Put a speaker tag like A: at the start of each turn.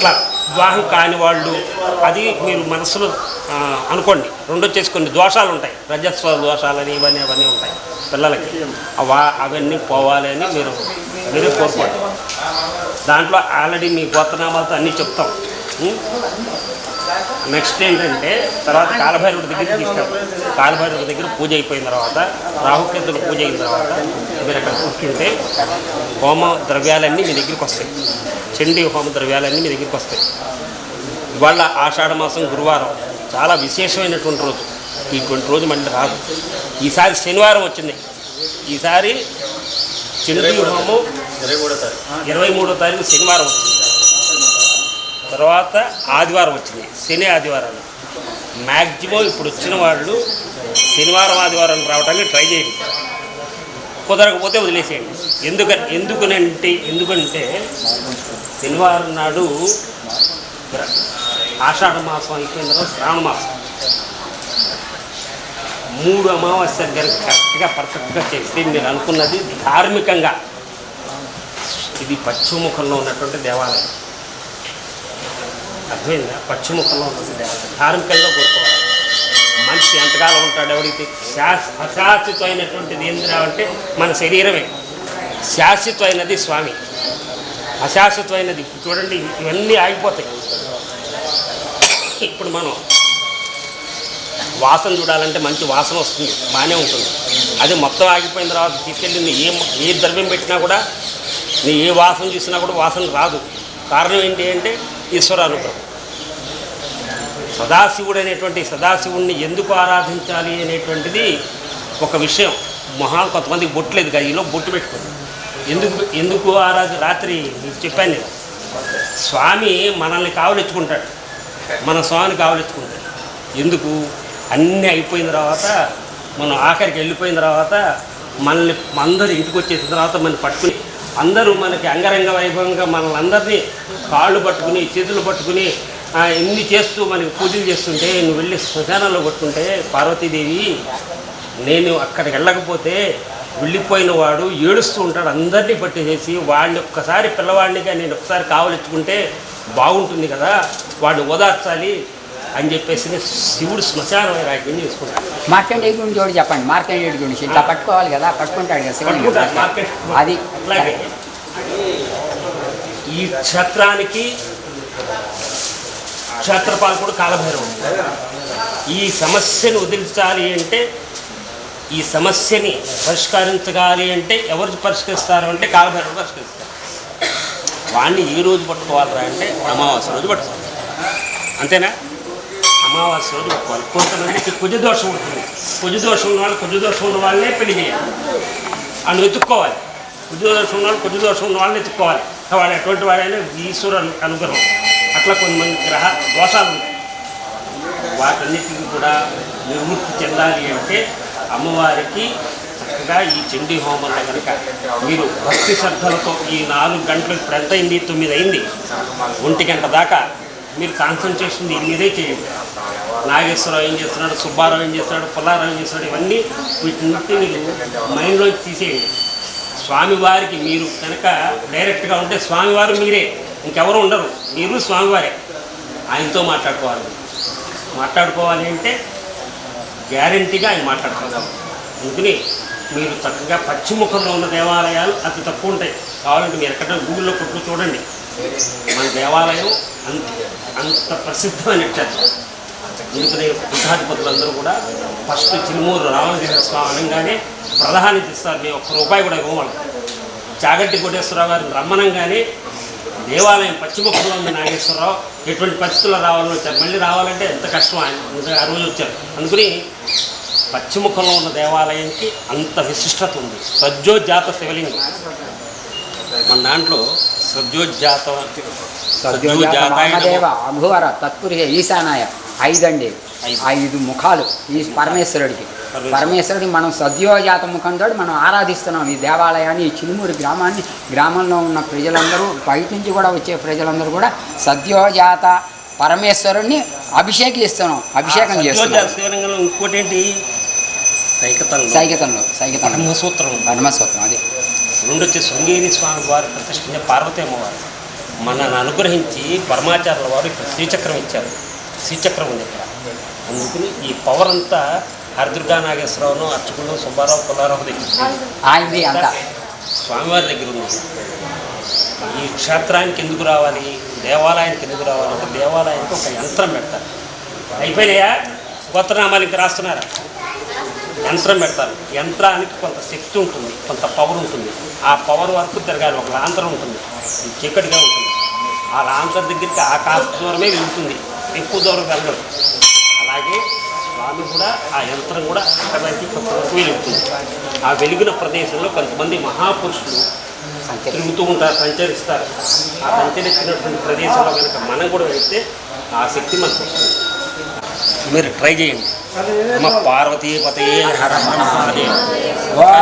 A: అట్లా వివాహం కాని వాళ్ళు అది మీరు మనసులో అనుకోండి. రెండు వచ్చేసి కొన్ని దోషాలు ఉంటాయి. రజస్వ దోషాలని ఇవన్నీ అవన్నీ ఉంటాయి పిల్లలకి. అవా అవన్నీ పోవాలి అని మీరు మీరే కోరుకోండి. దాంట్లో ఆల్రెడీ మీ గోత్రనామాలతో అన్నీ చెప్తాం. నెక్స్ట్ ఏంటంటే తర్వాత కాలభైరవుడి దగ్గరికి తీసుకెళ్తాం కాలభైరవుడి దగ్గర పూజ అయిపోయిన తర్వాత రాహుకేతుల పూజ అయిన తర్వాత మీరు అక్కడ కూర్చుంటే హోమ ద్రవ్యాలన్నీ మీ దగ్గరికి వస్తాయి. చండీ హోమ ద్రవ్యాలన్నీ మీ దగ్గరికి వస్తాయి. ఇవాళ ఆషాఢ మాసం గురువారం చాలా విశేషమైనటువంటి రోజు. ఇటువంటి రోజు మళ్ళీ రాదు. ఈసారి శనివారం వచ్చింది. ఈసారి చండీ హోమం ఇరవై మూడో తారీఖు శనివారం వచ్చింది. తర్వాత ఆదివారం వచ్చింది. శని ఆదివారాలు మ్యాక్సిమం ఇప్పుడు వచ్చిన వాళ్ళు శనివారం ఆదివారం రావడానికి ట్రై చేయండి. కుదరకపోతే వదిలేసేయండి. ఎందుక ఎందుకనంటే ఎందుకంటే శనివారం నాడు ఆషాఢ మాసం అయిపోయిన తర్వాత శ్రావణ మాసం. మూడు అమావాస్య దగ్గర కరెక్ట్గా పర్ఫెక్ట్గా చేస్తే మీరు అనుకున్నది ధార్మికంగా. ఇది పశ్చిమముఖంలో ఉన్నటువంటి దేవాలయం. అర్థమైందా పశ్చిముఖంలో ఉన్నటువంటి దేవత. ధార్మికంగా కోరుకోవాలి. మనిషి ఎంతకాలం ఉంటాడు ఎవరికి? శాస్ అశాశ్వతమైనటువంటిది ఏంద్రా అంటే మన శరీరమే. శాశ్వతమైనది స్వామి. అశాశ్వతమైనది. చూడండి ఇవన్నీ ఆగిపోతాయి. ఇప్పుడు మనం వాసన చూడాలంటే మంచి వాసన వస్తుంది. బాగానే ఉంటుంది. అది మొత్తం ఆగిపోయిన తర్వాత తీసుకెళ్ళి నీ ఏ ఏ ద్రవ్యం పెట్టినా కూడా నీ ఏ వాసన చూసినా కూడా వాసన రాదు. కారణం ఏంటి అంటే ఈశ్వరానుగ్రహం సదాశివుడు అనేటువంటి సదాశివుణ్ణి ఎందుకు ఆరాధించాలి అనేటువంటిది ఒక విషయం. మొహం కొంతమందికి బొట్టలేదు కదా ఈలో బొట్టు పెట్టుకుంది ఎందుకు ఎందుకు ఆరాధ రాత్రి మీకు చెప్పాను నేను. స్వామి మనల్ని కావలెచ్చుకుంటాడు మన స్వామిని కావలెచ్చుకుంటాడు ఎందుకు? అన్నీ అయిపోయిన తర్వాత మనం ఆఖరికి వెళ్ళిపోయిన తర్వాత మనల్ని అందరు ఇంటికి వచ్చేసిన తర్వాత మనం పట్టుకుని అందరూ మనకి అంగరంగ వైభవంగా మనల్ని అందరినీ కాళ్ళు పట్టుకుని చేతులు పట్టుకుని ఇన్ని చేస్తూ మనకి పూజలు చేస్తుంటే నువ్వు వెళ్ళి శ్మశానంలో కొట్టుకుంటే పార్వతీదేవి నేను అక్కడికి వెళ్ళకపోతే వెళ్ళిపోయిన వాడు ఏడుస్తూ ఉంటాడు అందరినీ పట్టేసేసి వాడిని ఒక్కసారి పిల్లవాడినిగా నేను ఒకసారి కావలిచ్చుకుంటే బాగుంటుంది కదా వాడిని ఓదార్చాలి అని చెప్పేసి శివుడు శ్మశాన వైరాగ్యం చేసుకుంటాడు
B: మార్కండేయ గురించి కూడా చెప్పండి. మార్కండేయుడి గురించి. ఇట్లా పట్టుకోవాలి కదా పట్టుకుంటాడు కదా
A: మార్కెట్
B: అది
A: అట్లాగే. ఈ క్షేత్రానికి క్షేత్రపాలకుడు కాలభైరవుడు. ఈ సమస్యను వదిలించాలి అంటే ఈ సమస్యని పరిష్కరించగాలి అంటే ఎవరు పరిష్కరిస్తారు అంటే కాలభైరవుడు పరిష్కరిస్తారు వాడిని ఏ రోజు పట్టుకోవాలరా అంటే అమావాస్య రోజు పట్టుకోవాలి. అంతేనా? అమావాస్య రోజు ఒప్పుకోవాలి. కొంతమందికి కుజదోషం ఉంటుంది. కుజదోషం ఉన్న వాళ్ళు కుజదోషం ఉన్న వాళ్ళనే పెళ్ళి చేయాలి. అని వెతుక్కోవాలి కుజదోషం ఉన్న వాళ్ళు కుజదోషం ఉన్న వాళ్ళని వెతుక్కోవాలి వాడు ఎటువంటి వాడైనా ఈశ్వరు అనుగ్రహం. అట్లా కొంతమంది గ్రహ దోషాలు ఉన్నాయి వాటన్నిటికీ కూడా నివృత్తి చెందాలి అంటే అమ్మవారికి చక్కగా ఈ చండీ హోమంలో కనుక మీరు భక్తి శ్రద్ధలతో ఈ నాలుగు గంటలు ఇప్పుడు ఎంత అయింది? తొమ్మిది అయింది. ఒంటి గంట దాకా మీరు కాన్సన్ట్రేషన్ దీని మీదే చేయండి. నాగేశ్వరరావు ఏం చేస్తున్నాడు సుబ్బారావు ఏం చేస్తున్నాడు పుల్లారావు ఏం చేస్తున్నాడు ఇవన్నీ వీటిని మీరు మైండ్లోంచి తీసేయండి. స్వామివారికి మీరు కనుక డైరెక్ట్గా ఉంటే స్వామివారు మీరే ఇంకెవరు ఉండరు. మీరు స్వామివారే. ఆయనతో మాట్లాడుకోవాలి. మాట్లాడుకోవాలి అంటే గ్యారంటీగా ఆయన మాట్లాడుకోగలరు అందుకని మీరు చక్కగా పశ్చిముఖంలో ఉన్న దేవాలయాలు అతి తక్కువ ఉంటాయి. కావాలంటే మీరు ఎక్కడ గూగుల్లో కొట్లు చూడండి. మన దేవాలయం అంత అంత ప్రసిద్ధమైన క్షేత్రం. ఎందుకనే పీఠాధిపతులందరూ కూడా ఫస్ట్ చిరుమూరు రామగిరి స్వామి అనగానే ప్రధాని తీస్తారు నేను ఒక్క రూపాయి కూడా ఇవ్వమని. చాగట్టి కోటేశ్వరరావు గారిని రమ్మనంగానే దేవాలయం పశ్చిమపురంలో ఉంది నాగేశ్వరరావు ఎటువంటి పరిస్థితుల్లో రావాలని వచ్చారు మళ్ళీ రావాలంటే ఎంత కష్టం ఆయన ఆ రోజు వచ్చారు. అందుకని పశ్చిముఖంలో ఉన్న దేవాలయానికి అంత విశిష్టత ఉంది. సజ్జోజాత శివలింగం. మన దాంట్లో సజ్జోజాత
B: అభువర తత్పురుష ఈశానాయ ఐదండి
A: ఐదు.
B: ఐదు ముఖాలు ఈ పరమేశ్వరుడికి.
A: పరమేశ్వరుడు.
B: పరమేశ్వరుడి మనం సద్యోజాత ముఖంతో మనం ఆరాధిస్తున్నాం. ఈ దేవాలయాన్ని ఈ చిలుమూరి గ్రామాన్ని గ్రామంలో ఉన్న ప్రజలందరూ బయట నుంచి కూడా వచ్చే ప్రజలందరూ కూడా సద్యోజాత పరమేశ్వరుణ్ణి అభిషేకిస్తున్నాం అభిషేకం చేస్తున్నాం
A: ఇంకోటి ఏంటి? సైకతంలో.
B: సైకతంలో
A: బ్రహ్మసూత్రం
B: అది.
A: రెండు వచ్చి శృంగేరి స్వామి వారి ప్రతిష్ఠించే పార్వతీ అమ్మవారు మనల్ని అనుగ్రహించి పరమాచార్యుల వారు ఇక్కడ శ్రీచక్రం ఇచ్చారు. శ్రీచక్రం ఉంది ఇక్కడ. అందుకని ఈ పవర్ అంతా హరిదుర్గా నాగేశ్వరరావును అర్చకులు సుబ్బారావు పుల్లారావు దగ్గర స్వామివారి దగ్గర ఉంది. ఈ క్షేత్రానికి ఎందుకు రావాలి? దేవాలయానికి ఎందుకు రావాలి? అంటే దేవాలయానికి ఒక యంత్రం పెడతారు. అయిపోయినాయా? కొత్త నామాలు ఇంకా రాస్తున్నారా? యంత్రం పెడతారు. యంత్రానికి కొంత శక్తి ఉంటుంది కొంత పవర్ ఉంటుంది. ఆ పవర్ వరకు తిరగాలి ఒక లాంతరం ఉంటుంది. చీకటిగా ఉంటుంది. ఆ లాంతరం దగ్గరికి ఆకాశ దూరమే వెళ్తుంది. ఎక్కువ దూరం వెళ్ళదు అలాగే స్వామి కూడా ఆ యంత్రం కూడా అక్కడికి కొంతవరకు వెలుగుతుంది. ఆ వెలిగిన ప్రదేశంలో కొంతమంది మహాపురుషులు తిరుగుతూ ఉంటారు సంచరిస్తారు. ఆ సంచరించినటువంటి ప్రదేశంలో కనుక మనం కూడా వెళ్తే ఆ శక్తి మనకు వస్తుంది మీరు ట్రై చేయండి. అమ్మ పార్వతీ పతే హర హర మహాదేవ్.
B: ఓం